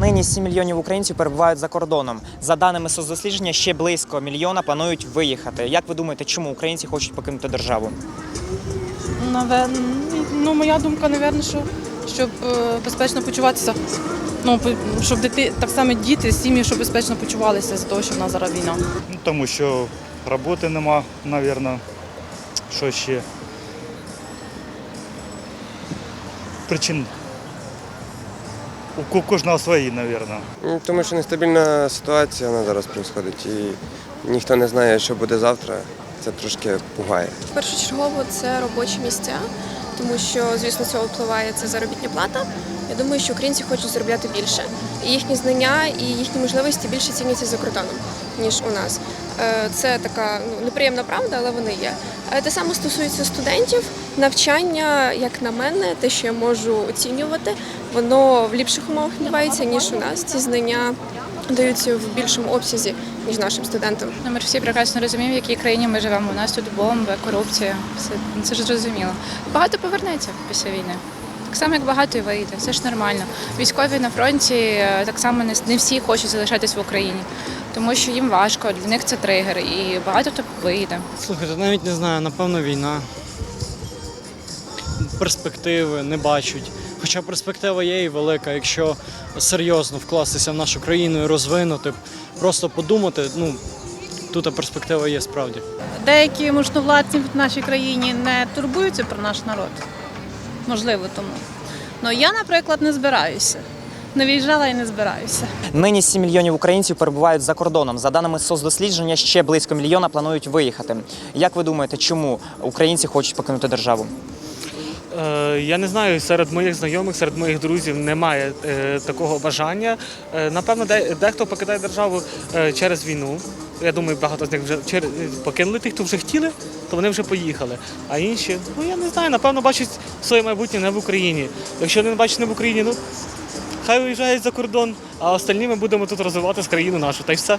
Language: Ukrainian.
Нині 7 мільйонів українців перебувають за кордоном. За даними соцдослідження, ще близько мільйона планують виїхати. Як ви думаєте, чому українці хочуть покинути державу? Навер... Ну, моя думка, напевно, що щоб е, безпечно почуватися. Ну, щоб дити... так само діти, сім'ї, щоб безпечно почувалися з того, що в нас зараз війна. Ну, тому що роботи нема, мабуть. Що ще? Причин у ко- кожного свої, мабуть. Ну, Тому що нестабільна ситуація вона зараз відбувається і ніхто не знає, що буде завтра. Це трошки пугає. Першочергово це робочі місця, тому що, звісно, цього впливає це заробітня плата. Я думаю, що українці хочуть заробляти більше. І їхні знання і їхні можливості більше ціняться за кордоном, ніж у нас. Е, Це така ну, неприємна правда, але вони є. Е, Те саме стосується студентів. Навчання, як на мене, те, що я можу оцінювати, воно в ліпших умовах відбувається, ніж у нас. Ці знання даються в більшому обсязі, ніж нашим студентам. Ну, Ми ж всі прекрасно розуміємо, в якій країні ми живемо. У нас тут бомби, корупція. Все ну, це ж зрозуміло. Багато повернеться після війни. Так само, як багато і вийде. Це ж нормально. Військові на фронті е, так само не, не всі хочуть залишатись в Україні, тому що їм важко, для них це тригер, і багато хто вийде. Слухайте, навіть не знаю, напевно, війна. Перспективи не бачать. Хоча перспектива є і велика, якщо серйозно вкластися в нашу країну і розвинути, просто подумати, ну тут перспектива є справді. Деякі можновладці в нашій країні не турбуються про наш народ. Можливо, тому. Ну я, наприклад, не збираюся. Не виїжджала і не збираюся. Нині 7 мільйонів українців перебувають за кордоном. За даними соцдослідження, ще близько мільйона планують виїхати. Як ви думаєте, чому українці хочуть покинути державу? Е, Я не знаю, серед моїх знайомих, серед моїх друзів немає е, такого бажання. Е, напевно, дехто покидає державу через війну. Я думаю, багато з них вже покинули тих, хто вже хотіли, то вони вже поїхали. А інші, ну я не знаю, напевно, бачать своє майбутнє не в Україні. Якщо не бачать не в Україні, ну хай виїжджають за кордон, а остальні ми будемо тут розвивати з країну нашу. Та й все.